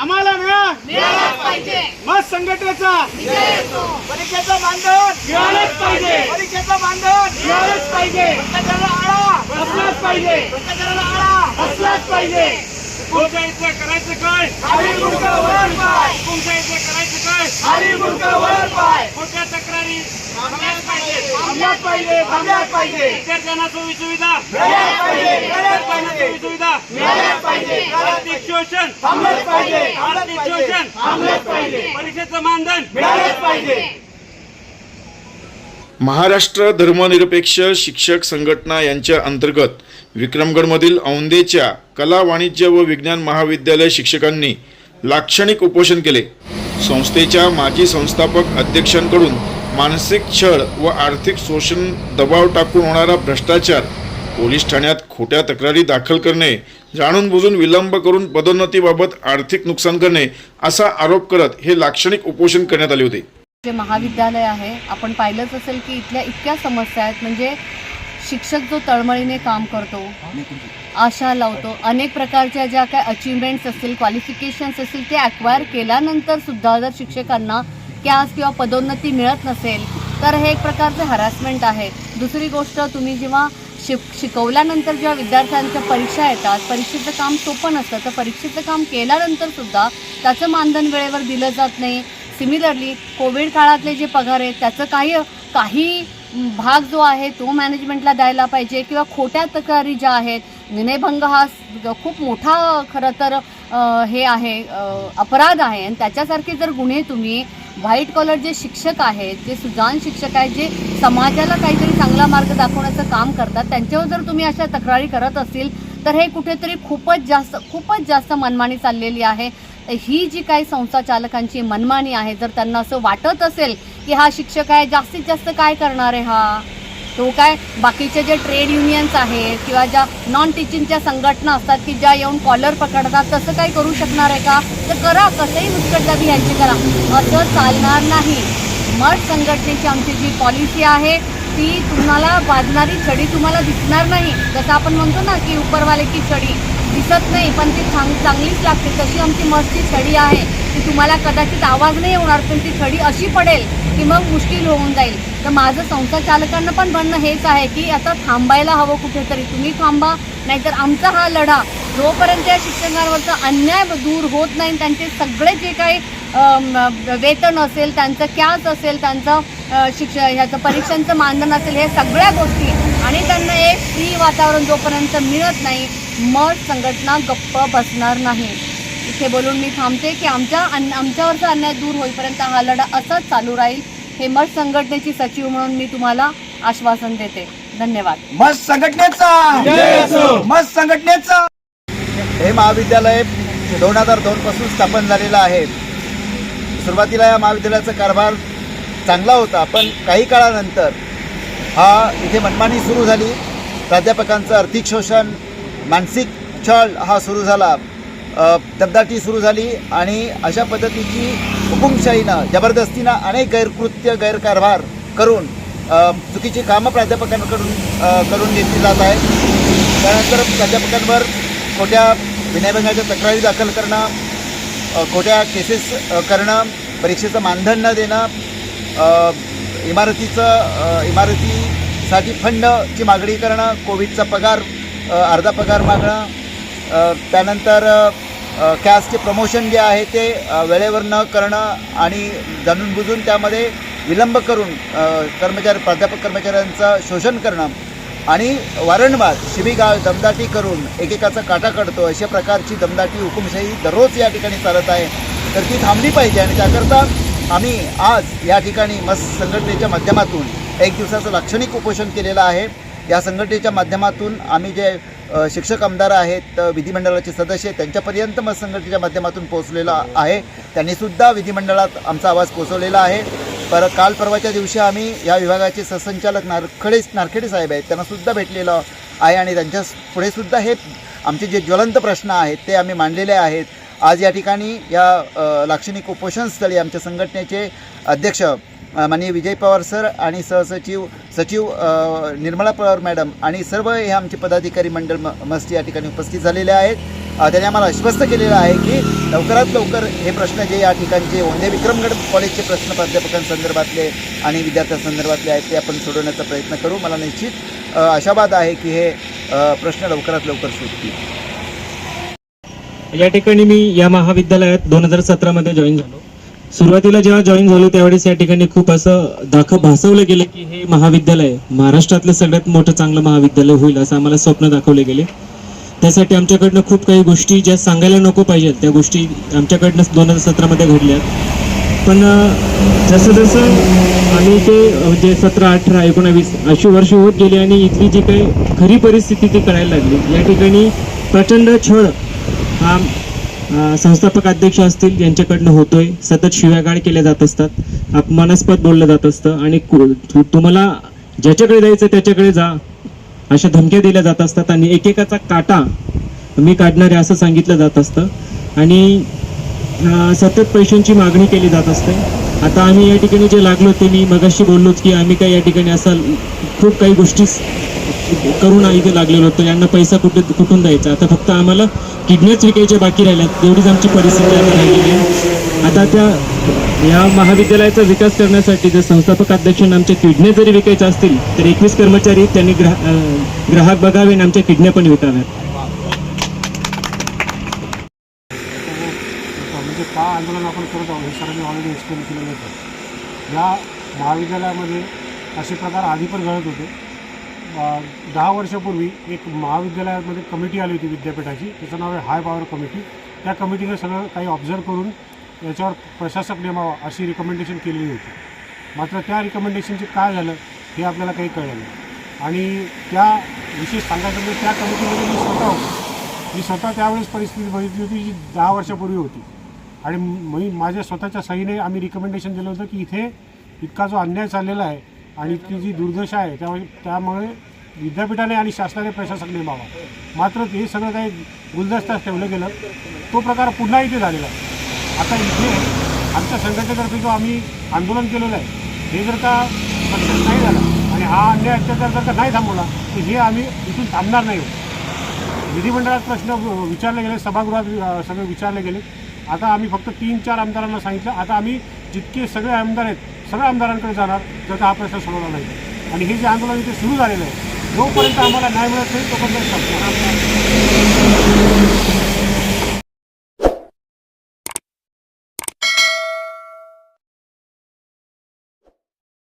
आम्हाला मिळालाच पाहिजे. मत संघटनेचा. परीक्षेचं मानधन मिळालंच पाहिजे. परीक्षेचं मानधन मिळालंच पाहिजे. भ्रष्टाचाराला आळा. बसलाच पाहिजे. भ्ष्टाचाराला आळा. बसलाच पाहिजे. तुमच्या इथं करायचं काय? तुमच्या इथं करायचं काय? खाली गुडघा वर पाय. खोट्या तक्रारी? थांबल्याच पाहिजे. पाहिजे थांबल्याच पाहिजे. विद्यार्थ्यांना सोयी सुविधा. पाहिजे सोयी सुविधा आर्थिक शोषण. आर्थिक शोषण. परीक्षेचं मानधन. मिळालंच पाहिजे. महाराष्ट्र धर्मनिरपेक्ष शिक्षक संघटना यांच्या अंतर्गत विक्रमगडमधील औंदेच्या कला वाणिज्य व विज्ञान महाविद्यालय शिक्षकांनी लाक्षणिक उपोषण केले. संस्थेच्या माजी संस्थापक अध्यक्षांकडून मानसिक छळ व आर्थिक शोषण दबाव टाकून होणारा भ्रष्टाचार पोलीस ठाण्यात खोट्या तक्रारी दाखल करणे जाणून बुजून विलंब करून पदोन्नतीबाबत आर्थिक नुकसान करणे असा आरोप करत हे लाक्षणिक उपोषण करण्यात आले होते. जे महाविद्यालय आहे आपण पाहिलंच असेल की इथल्या इतक्या समस्या आहेत. म्हणजे शिक्षक जो तळमळीने काम करतो आशा लावतो अनेक प्रकारच्या ज्या काय अचिव्हमेंट्स असतील क्वालिफिकेशन्स असतील ते ॲक्वायर केल्यानंतर सुद्धा जर शिक्षकांना कॅस किंवा पदोन्नती मिळत नसेल तर हे एक प्रकारचे हॅरासमेंट आहे. दुसरी गोष्ट तुम्ही जेव्हा शिक शिकवल्यानंतर जेव्हा विद्यार्थ्यांच्या परीक्षा येतात परीक्षेचं काम सोपं नसतं तर परीक्षेचं काम केल्यानंतर सुद्धा त्याचं मानधन वेळेवर दिलं जात नाही. सिमिलरली कोविड काळातले जे पगार आहेत त्याचं काही काही भाग जो आहे तो मॅनेजमेंटला द्यायला पाहिजे किंवा खोट्या तक्रारी ज्या आहेत विनयभंग हा खूप मोठा खरं तर हे आहे अपराध आहे. आणि त्याच्यासारखे जर गुन्हे तुम्ही व्हाईट कॉलर जे शिक्षक आहेत जे सुजान शिक्षक आहेत जे समाजाला काहीतरी चांगला मार्ग दाखवण्याचं काम करतात त्यांच्यावर जर तुम्ही अशा तक्रारी करत असतील तर हे कुठेतरी खूपच जास्त खूपच जास्त मनमानी चाललेली आहे. ही जी काही संस्था चालकांची मनमानी आहे जर त्यांना असं वाटत असेल की हा शिक्षक आहे जास्तीत जास्त काय करणार आहे हा? तो काय बाकीचे जे ट्रेड युनियन्स आहेत किंवा ज्या नॉन टीचिंगच्या संघटना असतात की ज्या येऊन कॉलर पकडतात तसं काही करू शकणार आहे का? तर करा कसंही मुस्कटदाबी यांची करा. असं चालणार नाही. मठ संघटनेची आमची जी पॉलिसी आहे ती तुम्हाला वाजणारी छडी तुम्हाला दिसणार नाही. जसं आपण म्हणतो ना की उपरवाले की छडी दिसत नाही पण ती चांग चांगलीच लागते. तशी आमची मस्ती छडी आहे. ती तुम्हाला कदाचित आवाज नाही होणार पण ती छडी अशी पडेल की मग मुश्किल होऊन जाईल. तर माझं संस्था चालकांना पण म्हणणं हेच आहे की आता थांबायला हवं कुठेतरी. तुम्ही थांबा नाहीतर आमचा हा लढा जोपर्यंत या शिक्षकांवरचा अन्याय दूर होत नाही त्यांचे सगळे जे काही वेतन असेल त्यांचं कॅच असेल त्यांचं शिक्ष ह्याचं परीक्षांचं मानधन असेल हे सगळ्या गोष्टी आणि त्यांना एक फ्री वातावरण जोपर्यंत मिळत नाही मग संघटना गप्प बसणार नाही. इथे बोलून मी थांबते की आमच्या अन आमच्यावरचा अन्याय दूर होईपर्यंत हा लढा असाच चालू राहील हे मठ संघटनेची सचिव म्हणून मी तुम्हाला आश्वासन देते. धन्यवाद. मत संघटनेचा! मत संघटनेचा! हे महाविद्यालय दोन हजार दोनपासून स्थापन झालेलं आहे. सुरुवातीला या महाविद्यालयाचा कारभार चांगला होता पण काही काळानंतर हा इथे मनमानी सुरू झाली. प्राध्यापकांचं आर्थिक शोषण मानसिक छळ हा सुरू झाला. दबदाटी सुरू झाली आणि अशा पद्धतीची हुकुमशाहीनं जबरदस्तीनं अनेक गैरकृत्य गैरकारभार करून चुकीची कामं प्राध्यापकांकडून करून घेतली जात आहे त्यानंतर प्राध्यापकांवर खोट्या विनयभंगाच्या तक्रारी दाखल करणं खोट्या केसेस करणं परीक्षेचं मानधन न देणं इमारतीचं इमारतीसाठी फंडची मागणी करणं कोविडचा पगार अर्धा पगार मागणं त्यानंतर अ, कॅसचे प्रमोशन जे आहे ते वेळेवर न करणं आणि जाणून बुजून त्यामध्ये विलंब करून कर्मचारी प्राध्यापक कर्मचाऱ्यांचं शोषण करणं आणि वारंवार शिबिगाळ दमदाटी करून एकेकाचा काटा काढतो अशा प्रकारची दमदाटी हुकुमशाही दररोज या ठिकाणी चालत आहे. तर ती थांबली पाहिजे आणि त्याकरता आम्ही आज या ठिकाणी मस्त संघटनेच्या माध्यमातून एक दिवसाचं लाक्षणिक उपोषण केलेलं आहे. या संघटनेच्या माध्यमातून आम्ही जे शिक्षक आमदार आहेत विधिमंडळाचे सदस्य त्यांच्यापर्यंत मत संघटनेच्या माध्यमातून पोहोचलेला आहे. त्यांनीसुद्धा विधिमंडळात आमचा आवाज पोचवलेला आहे. पर काल परवाच्या दिवशी आम्ही या विभागाचे सहसंचालक नारखडे नारखेडे साहेब आहेत त्यांनासुद्धा भेटलेलं आहे आणि त्यांच्या पुढेसुद्धा हे आमचे जे ज्वलंत प्रश्न आहेत ते आम्ही मांडलेले आहेत. आज या ठिकाणी या लाक्षणिक उपोषणस्थळी आमच्या संघटनेचे अध्यक्ष माननीय विजय पवार सर आणि सहसचिव सचिव निर्मला पवार मॅडम आणि सर्व हे आमचे पदाधिकारी मंडळ म मस्त या ठिकाणी उपस्थित झालेले आहेत. त्याने त्यांनी आम्हाला आश्वस्त केलेलं आहे की लवकरात लवकर हे प्रश्न जे या ठिकाणचे ओंदे विक्रमगड कॉलेजचे प्रश्न प्राध्यापकांसंदर्भातले आणि विद्यार्थ्यांसंदर्भातले आहेत ते आपण सोडवण्याचा प्रयत्न करू. मला निश्चित आशावाद आहे की हे प्रश्न लवकरात लवकर सुटतील. या ठिकाणी मी या महाविद्यालयात दोन हजार सतरामध्ये जॉईन झालो. सुरुवातीला जेव्हा जॉईन झालो त्यावेळेस या ठिकाणी खूप असं दाखव भासवलं गेलं की हे महाविद्यालय महाराष्ट्रातलं सगळ्यात मोठं चांगलं महाविद्यालय होईल असं आम्हाला स्वप्न दाखवले गेले. त्यासाठी आमच्याकडनं खूप काही गोष्टी ज्या सांगायला नको पाहिजेत त्या गोष्टी आमच्याकडनं दोन हजार सतरामध्ये घडल्या. पण जसं जसं आम्ही ते म्हणजे सतरा अठरा एकोणावीस अशी वर्ष होत गेली आणि इथली जी काही खरी परिस्थिती ती कळायला लागली. या ठिकाणी प्रचंड छळ हा संस्थापक अध्यक्ष असतील यांच्याकडनं होतोय सतत शिव्यागाळ केल्या जात असतात अपमानास्पद बोललं जात असतं आणि कु- तुम्हाला ज्याच्याकडे जायचं त्याच्याकडे जा अशा धमक्या दिल्या जात असतात आणि एकेकाचा काटा मी काढणारे असं सांगितलं जात असतं. आणि सतत पैशांची मागणी केली जात असते. आता आम्ही या ठिकाणी जे लागलो ते मी मगाशी बोललोच की आम्ही काय या ठिकाणी असं खूप काही गोष्टी करून इथे लागलेलो होतो यांना पैसा कुठे कुठून द्यायचा? आता फक्त आम्हाला किडन्याच विकायच्या बाकी राहिल्यात. एवढीच आमची परिस्थिती आता राहिलेली आहे. आता त्या या महाविद्यालयाचा विकास करण्यासाठी जर संस्थापक अध्यक्षांना आमच्या किडण्या जरी विकायच्या असतील तर एकवीस कर्मचारी त्यांनी ग्राह ग्राहक बघावे आणि आमच्या किडण्या पण विकाव्यात म्हणजे का आंदोलन आपण करत आहोत हे सरांनी ऑलरेडी एक्सप्लेन केलेलं होतं. या महाविद्यालयामध्ये असे प्रकार आधी पण घडत होते. दहा वर्षापूर्वी एक महाविद्यालयामध्ये कमिटी आली होती विद्यापीठाची त्याचं नाव आहे हाय पॉवर कमिटी त्या कमिटीने सगळं काही ऑब्झर्व करून याच्यावर प्रशासक नेमावा अशी रिकमेंडेशन केलेली होती. मात्र त्या रिकमेंडेशनचे काय झालं हे आपल्याला काही कळलं नाही. आणि त्या विशेष सांगायचं म्हणजे त्या कमिटीमध्ये मी स्वतः होतो. मी स्वतः त्यावेळेस परिस्थिती बघितली होती जी दहा वर्षापूर्वी होती. आणि मी माझ्या स्वतःच्या सहीने आम्ही रिकमेंडेशन दिलं होतं की इथे इतका जो अन्याय चाललेला आहे आणि इतकी जी दुर्दशा आहे त्यामुळे त्यामुळे विद्यापीठाने आणि शासनाने प्रशासक नेमावा. मात्र ते सगळं काही गुलदस्त्यात ठेवलं गेलं. तो प्रकार पुन्हा इथे झालेला आहे. आता इथे आमच्या संघटनेतर्फे जो आम्ही आंदोलन केलेलं आहे हे जर का सक्सेस नाही झालं आणि हा अन्याय अत्याचार जर का नाही थांबवला तर हे आम्ही इथून थांबणार नाही विधिमंडळात प्रश्न विचारले गेले सभागृहात सगळे विचारले गेले. आता आम्ही फक्त तीन चार आमदारांना सांगितलं. आता आम्ही जितके सगळे आमदार आहेत सगळ्या आमदारांकडे जाणार जर का हा प्रश्न सोडवला नाही. आणि हे जे आंदोलन इथे सुरू झालेलं आहे जोपर्यंत आम्हाला न्याय मिळत नाही तोपर्यंत संपणार.